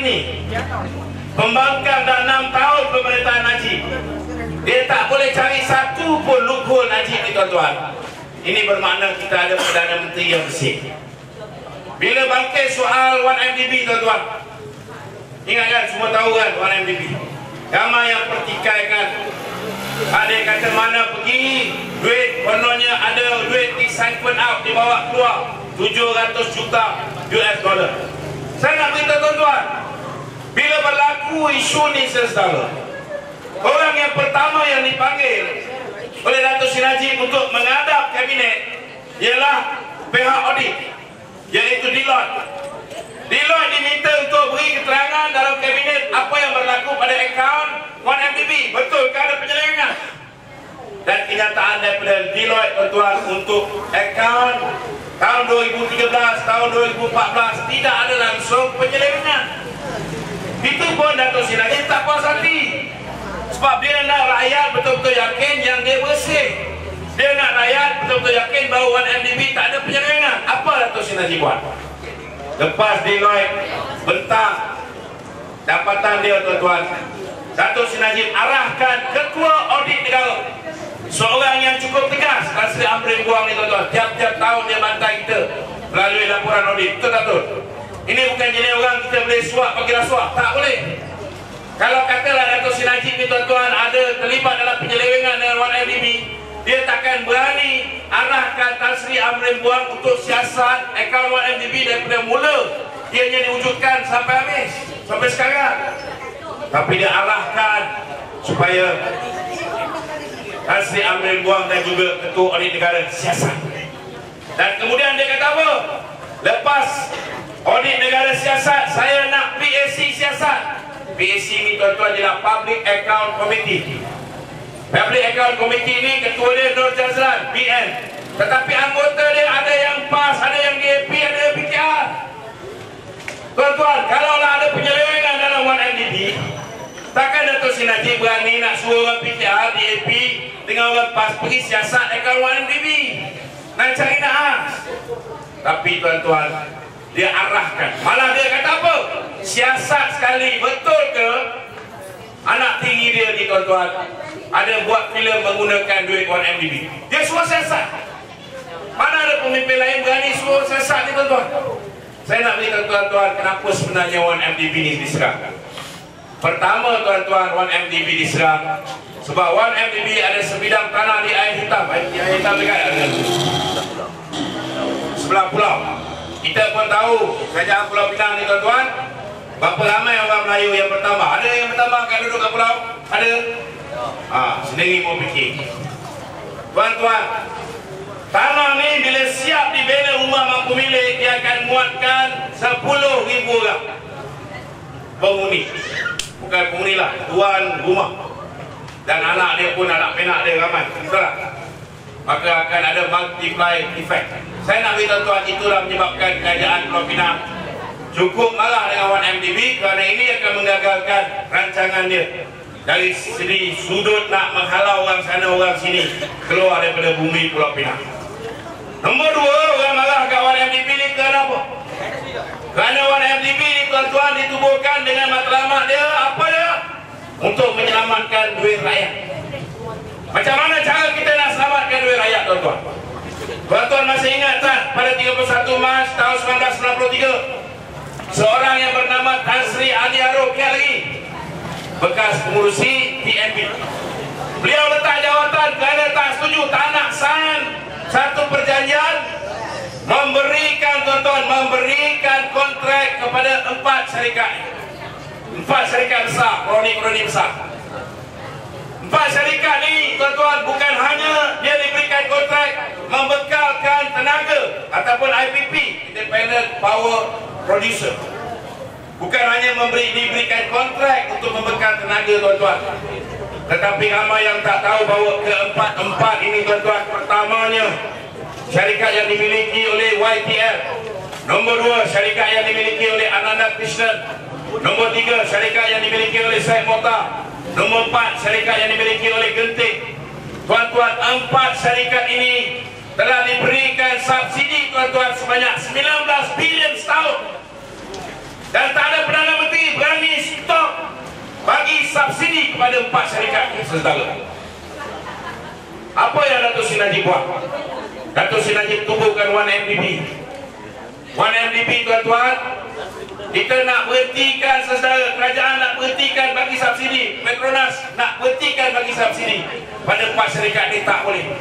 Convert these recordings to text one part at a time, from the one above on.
ini Pembangkang dah 6 tahun pemerintahan Najib Dia tak boleh cari satu pun loophole Najib ni tuan-tuan. Ini bermakna kita ada Perdana Menteri yang bersih. Bila bangkit soal 1MDB tuan-tuan. Ingat kan semua tahu kan 1MDB Ramai yang pertikaikan. Ada yang kata mana pergi duit kononnya ada duit di out dibawa keluar. 700 juta US dollar. Saya nak beritahu tuan-tuan bila berlaku isu ni sesetara orang yang pertama yang dipanggil oleh Datuk Sri Najib untuk menghadap kabinet ialah pihak audit iaitu Deloitte. Deloitte diminta untuk beri keterangan dalam kabinet apa yang berlaku pada akaun 1MDB betul ke ada penyelewengan dan kenyataan daripada Deloitte tuan-tuan untuk akaun tahun 2013 tahun 2014 tidak ada langsung penyelewengan. Itu pun Datuk Sri Najib tak puas hati. Sebab dia nak rakyat betul-betul yakin yang dia bersih. Dia nak rakyat betul-betul yakin bahawa 1MDB tak ada penyelewengan. Apa Datuk Sri Najib buat? Lepas Deloitte bentang dapatan dia tuan-tuan Datuk Sri Najib arahkan ketua audit negara seorang yang cukup tegas Asri Amrin Buang ni tuan-tuan. Tiap-tiap tahun dia bantai kita melalui laporan audit. Betul tak betul ini bukan jenis orang kita boleh suap bagi rasuah tak boleh. Kalau katalah Datuk Sri Najib ni tuan-tuan ada terlibat dalam penyelewengan dengan 1MDB dia takkan berani arahkan Tan Sri Amrin Buang untuk siasat akaun 1MDB daripada mula ianya diwujudkan sampai habis sampai sekarang. Tapi dia arahkan supaya Hasri Amrin Buang dan juga Ketua Audit Negara siasat. Dan kemudian dia kata apa? Lepas Audit Negara siasat saya nak PAC siasat. PAC ni tuan-tuan ialah Public Account Committee. Public Account Committee ni ketua dia Nur Jazlan PN tetapi anggota dia ada yang PAS ada yang DAP ada yang PKR tuan-tuan kalaulah ada penyelewengan dalam 1MDB Takkan Datuk Najib berani nak suruh orang PKR, DAP dengan orang PAS pergi siasat dekat luar NDB nak cari naas tapi tuan-tuan dia arahkan. Malah dia kata apa? Siasat sekali betul ke? Anak tinggi dia ni tuan-tuan ada buat filem menggunakan duit 1MDB dia suruh siasat. Mana ada pemimpin lain berani suruh siasat ni tuan-tuan? Saya nak beritahu tuan-tuan kenapa sebenarnya 1MDB ni diserang Pertama tuan-tuan 1MDB diserang. Sebab 1MDB ada sebidang tanah di air hitam. Air hitam dekat ada Sebelah pulau. Kita pun tahu Kerajaan Pulau Pinang ni tuan-tuan Berapa ramai orang Melayu yang pertama Ada yang pertama akan duduk kat pulau? Ada? Ha, sendiri mau fikir. Tuan-tuan Tanah ni bila siap dibina rumah mampu milik Dia akan muatkan 10,000 orang. Penghuni Bukan penghuni lah Tuan rumah. Dan anak dia pun anak penak dia ramai Betul tak? Maka akan ada multiply effect. Saya nak beritahu tuan itulah menyebabkan kerajaan Pulau Pinang Cukup marah dengan 1MDB Kerana ini akan menggagalkan rancangan dia. Dari segi sudut nak menghalau orang sana orang sini Keluar daripada bumi Pulau Pinang. Nombor dua, orang marah kat 1MDB ni kerana apa? Kerana 1MDB ni tuan-tuan ditubuhkan dengan matlamat dia Apa dia? Untuk menyelamatkan duit rakyat Macam mana cara kita nak selamatkan duit rakyat tuan-tuan? Tuan-tuan masih ingat tak? Pada 31 Mac tahun 1993 Seorang yang bernama Tan Sri Adi Arif lagi Bekas pengurusi TNB Beliau letak jawatan kerana tak setuju Tak nak sign satu perjanjian memberikan tuan-tuan memberikan kontrak kepada empat syarikat. Empat syarikat besar kroni-kroni besar. Empat syarikat ni tuan-tuan bukan hanya dia diberikan kontrak membekalkan tenaga ataupun IPP Independent Power Producer. Bukan hanya memberi diberikan kontrak untuk membekal tenaga tuan-tuan. Tetapi ramai yang tak tahu bahawa keempat-empat ini tuan-tuan pertamanya syarikat yang dimiliki oleh YTL nombor dua syarikat yang dimiliki oleh Ananda Krishnan nombor tiga syarikat yang dimiliki oleh Syed Mota nombor empat syarikat yang dimiliki oleh Genting tuan-tuan empat syarikat ini telah diberikan subsidi tuan-tuan sebanyak 19 bilion setahun dan tak ada Perdana Menteri subsidi kepada empat syarikat saudara. Apa yang Datuk Sri Najib buat? Datuk Sri Najib tubuhkan 1MDB. 1MDB tuan-tuan, kita nak berhentikan saudara. Kerajaan nak berhentikan bagi subsidi. Petronas nak berhentikan bagi subsidi. Pada empat syarikat ni tak boleh.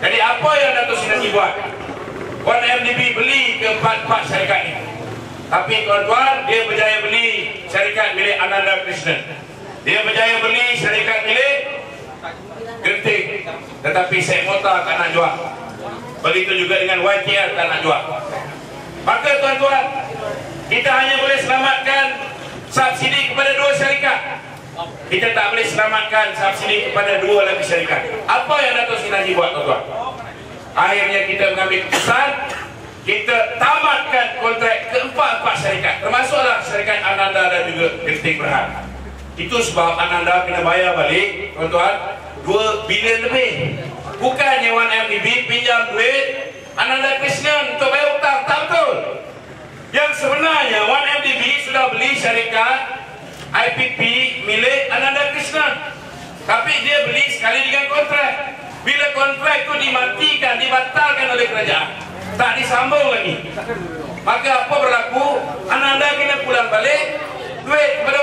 Jadi apa yang Datuk Sri Najib buat? 1MDB beli ke empat-empat syarikat ni. Tapi tuan-tuan dia berjaya beli syarikat milik Ananda Krishnan. Dia berjaya beli syarikat milik Genting tetapi Sekmota tak nak jual. Begitu juga dengan YTR tak nak jual maka tuan-tuan kita hanya boleh selamatkan subsidi kepada dua syarikat. Kita tak boleh selamatkan subsidi kepada dua lagi syarikat. Apa yang Datuk Sri Najib buat tuan-tuan? Akhirnya kita mengambil keputusan kita tamatkan kontrak keempat-empat syarikat termasuklah syarikat Ananda dan juga Genting Berhad. Itu sebab Ananda kena bayar balik tuan-tuan 2 bilion lebih. Bukannya 1MDB pinjam duit Ananda Krishnan untuk bayar hutang tak betul yang sebenarnya 1MDB sudah beli syarikat IPP milik Ananda Krishna. Tapi dia beli sekali dengan kontrak. Bila kontrak itu dimatikan, dibatalkan oleh kerajaan, tak disambung lagi. Maka apa berlaku? Ananda kena pulang balik duit kepada